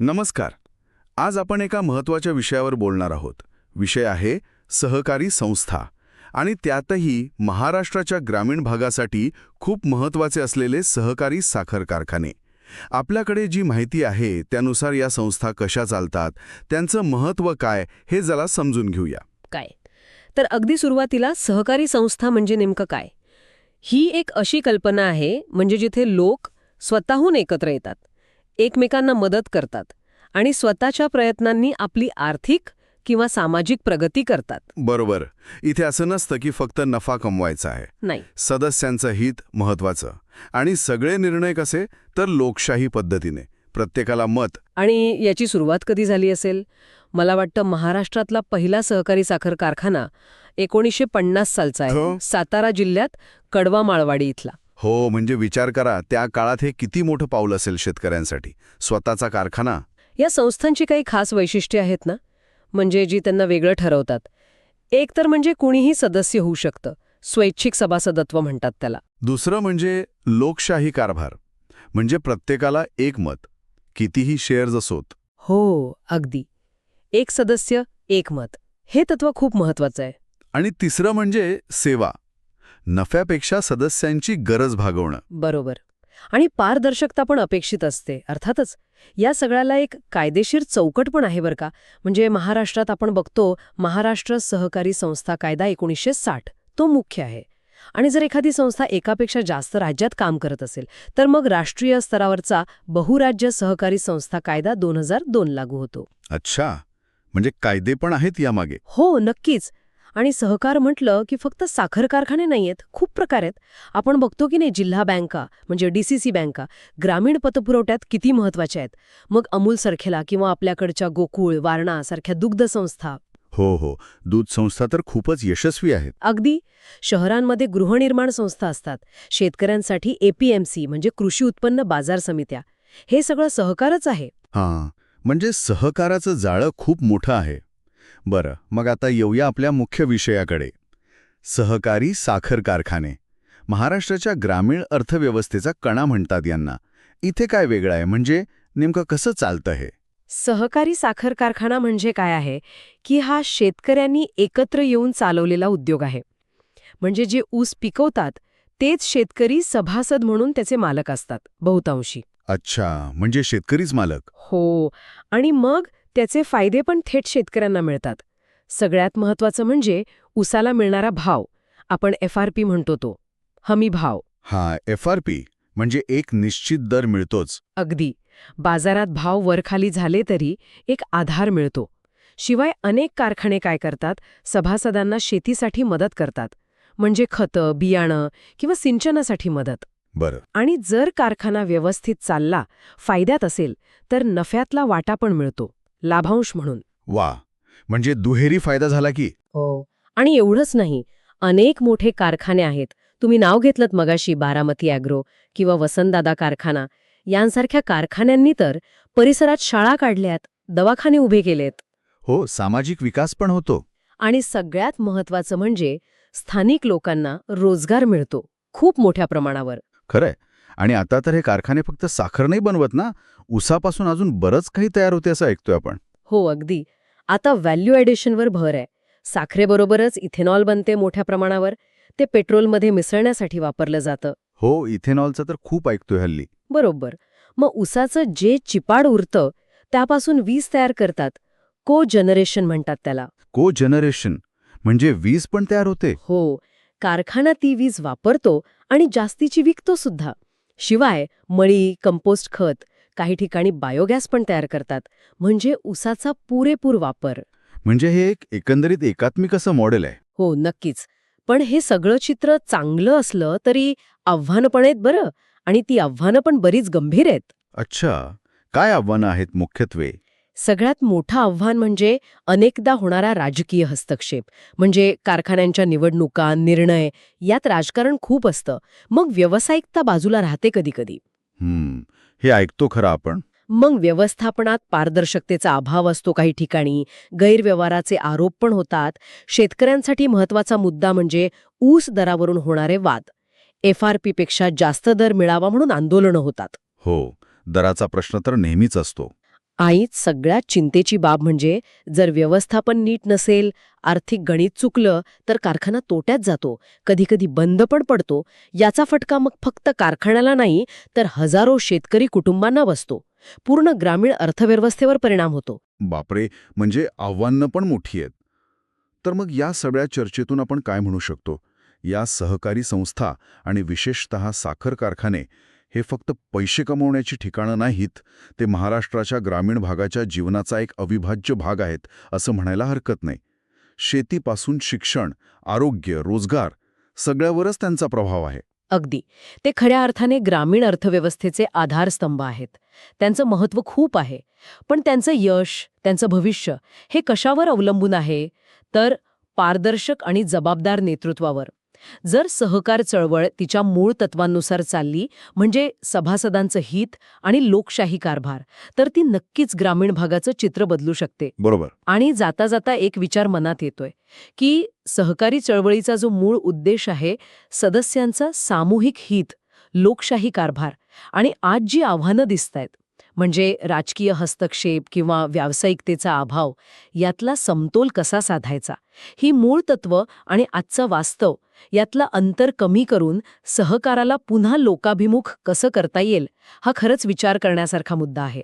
नमस्कार. आज आपण एका महत्त्वाच्या विषयावर बोलणार आहोत. विषय आहे सहकारी संस्था. आणि त्यातही महाराष्ट्राच्या ग्रामीण भागासाठी खूप महत्त्वाचे असलेले सहकारी साखर कारखाने. आपल्याकडे जी माहिती आहे त्यानुसार या संस्था कशा चालतात त्यांचं महत्त्व काय हे जरा समजून घेऊया. काय? तर अगदी सुरुवातीला सहकारी संस्था म्हणजे नेमकं काय? ही एक अशी कल्पना आहे म्हणजे जिथे लोक स्वतःहून एकत्र येतात. एकमेकांना मदत करतात आणि स्वतःच्या प्रयत्नांनी आपली आर्थिक किंवा सामाजिक प्रगती करतात. बरोबर. इथे असं नसतं की फक्त नफा कमवायचा आहे. नाही. सदस्यांचं हित महत्त्वाचं. आणि सगळे निर्णय कसे? तर लोकशाही पद्धतीने. प्रत्येकाला मत. आणि याची सुरुवात कधी झाली असेल? मला वाटतं महाराष्ट्रातला पहिला सहकारी साखर कारखाना एकोणीसशे पन्नास सालचा हो. आहे सातारा जिल्ह्यात कडवा माळवाडी इथला. हो म्हणजे विचार करा त्या काळात हे किती मोठं पाऊल असेल शेतकऱ्यांसाठी. स्वतःचा कारखाना. या संस्थांची काही खास वैशिष्ट्ये आहेत ना? म्हणजे जी त्यांना वेगळं ठरवतात. एक तर म्हणजे कुणीही सदस्य होऊ शकतं. स्वैच्छिक सभासदत्व म्हणतात त्याला. दुसरं म्हणजे लोकशाही कारभार. म्हणजे प्रत्येकाला एक मत. कितीही शेअर्स असोत. हो अगदी. एक सदस्य एक मत. हे तत्व खूप महत्वाचं आहे. आणि तिसरं म्हणजे सेवा. नफ्यापेक्षा सदस्यांची गरज भागवणं. बरोबर. आणि पारदर्शकता पण अपेक्षित असते अर्थातच या सगळ्याला एक कायदेशीर चौकट पण आहे बरं का. म्हणजे महाराष्ट्रात आपण बघतो महाराष्ट्र सहकारी संस्था कायदा एकोणीसशे साठ तो मुख्य आहे. आणि जर एखादी संस्था एकापेक्षा जास्त राज्यात काम करत असेल तर मग राष्ट्रीय स्तरावरचा बहुराज्य सहकारी संस्था कायदा दोन हजार दोन लागू होतो. अच्छा. म्हणजे कायदे पण आहेत यामागे. हो नक्कीच. आणि सहकार म्हटलं की फक्त साखर कारखाने नाहीयेत खूप प्रकार आहेत. आपण बघतो की नाही जिल्हा बँका म्हणजे डीसीसी बँका ग्रामीण पतपुरवठ्यात किती महत्त्वाच्या आहेत? मग अमूल सरखेला किंवा आपल्याकडच्या गोकुळ वारणा सारख्या दुग्ध संस्था. हो हो. दूध संस्था तर खूपच यशस्वी आहेत. अगदी. शहरांमध्ये गृहनिर्माण संस्था असतात. शेतकऱ्यांसाठी एपीएमसी म्हणजे कृषी उत्पन्न बाजार समित्या. हे सगळं सहकारच आहे. हां. म्हणजे सहकाराचं जाळं खूप मोठं आहे. बरं मग आता येऊया आपल्या मुख्य विषयाकडे. सहकारी साखर कारखाने. महाराष्ट्राच्या ग्रामीण अर्थव्यवस्थेचा कणा म्हणतात यांना. इथे काय वेगळं आहे? म्हणजे नेमकं कसं चालतं हे? सहकारी साखर कारखाना म्हणजे काय आहे? की हा शेतकऱ्यांनी एकत्र येऊन चालवलेला उद्योग आहे. म्हणजे जे ऊस पिकवतात तेच शेतकरी सभासद म्हणून त्याचे मालक असतात बहुतांशी. अच्छा म्हणजे शेतकरीच मालक. हो आणि मग त्याचे फायदे पण थेट शेतकऱ्यांना मिळतात. सगळ्यात महत्वाचं म्हणजे उसाला मिळणारा भाव. आपण एफ आर पी म्हणतो तो. हमी भाव. हा एफ आर पी म्हणजे एक निश्चित दर मिळतोच. अगदी. बाजारात भाव वरखाली झाले तरी एक आधार मिळतो. शिवाय अनेक कारखाने काय करतात? सभासदांना शेतीसाठी मदत करतात. म्हणजे खतं बियाणं किंवा सिंचनासाठी मदत. बरं. आणि जर कारखाना व्यवस्थित चालला फायद्यात असेल तर नफ्यातला वाटा पण मिळतो. लाभांश म्हणून. वा म्हणजे दुहेरी फायदा झाला की? हो आणि एवढंच नाही अनेक मोठे कारखाने आहेत. तुम्ही नाव घेतलं मगाशी बारामती अॅग्रो किंवा वसंतदादा कारखाना. यांसारख्या कारखान्यांनी तर परिसरात शाळा काढल्यात दवाखाने उभे केलेत. हो सामाजिक विकास पण होतो. आणि सगळ्यात महत्वाचं म्हणजे स्थानिक लोकांना रोजगार मिळतो खूप मोठ्या प्रमाणावर. खरंय. आणि आता तर हे कारखाने फक्त साखर नाही बनवत ना? उसापासून अजून बरंच काही तयार होते असं ऐकतोय आपण. हो अगदी. आता व्हॅल्यू ॲडिशनवर भर आहे. साखरेबरोबरच इथेनॉल बनते मोठ्या प्रमाणावर. ते पेट्रोलमध्ये मिसळण्यासाठी वापरलं जातं. हो इथेनॉलचं तर खूप ऐकतोय हल्ली. बरोबर. मग उसाचं जे चिपाड उरतं त्यापासून वीज तयार करतात. को जनरेशन म्हणतात त्याला. को जनरेशन म्हणजे वीज पण तयार होते? हो. कारखाना ती वीज वापरतो आणि जास्तीची विकतो सुद्धा. शिवाय मळी कंपोस्ट खत काही ठिकाणी बायोगॅस पण तयार करतात. म्हणजे उसाचा पुरेपूर वापर. म्हणजे हे एक एकंदरीत एकात्मिक असं मॉडेल आहे. हो नक्कीच. पण हे सगळं चित्र चांगलं असलं तरी आव्हानं पण आहेत बरं. आणि ती आव्हानं पण बरीच गंभीर आहेत. अच्छा. काय आव्हानं आहेत मुख्यत्वे? सगळ्यात मोठं आव्हान म्हणजे अनेकदा होणारा राजकीय हस्तक्षेप. म्हणजे कारखान्यांच्या निवडणुका निर्णय यात राजकारण खूप असतं. मग व्यावसायिकता बाजूला राहते कधीकधी. हम्म. हे ऐकतो खरं आपण. मग व्यवस्थापनात पारदर्शकतेचा अभाव असतो काही ठिकाणी. गैरव्यवहाराचे आरोप पण होतात. शेतकऱ्यांसाठी महत्त्वाचा मुद्दा म्हणजे ऊस दरावरून होणारे वाद. एफ आरपेक्षा जास्त दर मिळावा म्हणून आंदोलनं होतात. हो. दराचा प्रश्न तर नेहमीच असतो. आईच सगळ्यात चिंतेची बाब म्हणजे जर व्यवस्थापन नीट नसेल आर्थिक गणित चुकलं तर कारखाना तोट्यात जातो कधीकधी बंद पण पडतो. याचा फटका मग फक्त कारखान्याला नाही तर हजारो शेतकरी कुटुंबांना बसतो. पूर्ण ग्रामीण अर्थव्यवस्थेवर परिणाम होतो. बापरे! म्हणजे आव्हानं पण मोठी आहेत. तर मग या सगळ्या चर्चेतून आपण काय म्हणू शकतो? या सहकारी संस्था आणि विशेषतः साखर कारखाने हे फक्त पैसे कमवण्याची ठिकाणं नाहीत ते महाराष्ट्राच्या ग्रामीण भागाच्या जीवनाचा एक अविभाज्य भाग आहेत असं म्हणायला हरकत नाही. शेतीपासून शिक्षण आरोग्य रोजगार सगळ्यावरच त्यांचा प्रभाव आहे. अगदी. ते खऱ्या अर्थाने ग्रामीण अर्थव्यवस्थेचे आधारस्तंभ आहेत. त्यांचं महत्त्व खूप आहे. पण त्यांचं यश त्यांचं भविष्य हे कशावर अवलंबून आहे? तर पारदर्शक आणि जबाबदार नेतृत्वावर. जर सहकार चळवळ तिच्या मूळ तत्वांनुसार चालली म्हणजे सभासदांचं हित आणि लोकशाही कारभार तर ती नक्कीच ग्रामीण भागाचं चित्र बदलू शकते. बरोबर. आणि जाता जाता एक विचार मनात येतोय की सहकारी चळवळीचा जो मूळ उद्देश आहे सदस्यांचा सामूहिक हित लोकशाही कारभार आणि आज जी आव्हानं दिसतायत म्हणजे राजकीय हस्तक्षेप किंवा व्यावसायिकतेचा अभाव यातला समतोल कसा साधायचा? ही मूळ तत्व आणि आजचं वास्तव यातलं अंतर कमी करून सहकाराला पुन्हा लोकाभिमुख कसं करता येईल हा खरंच विचार करण्यासारखा मुद्दा आहे.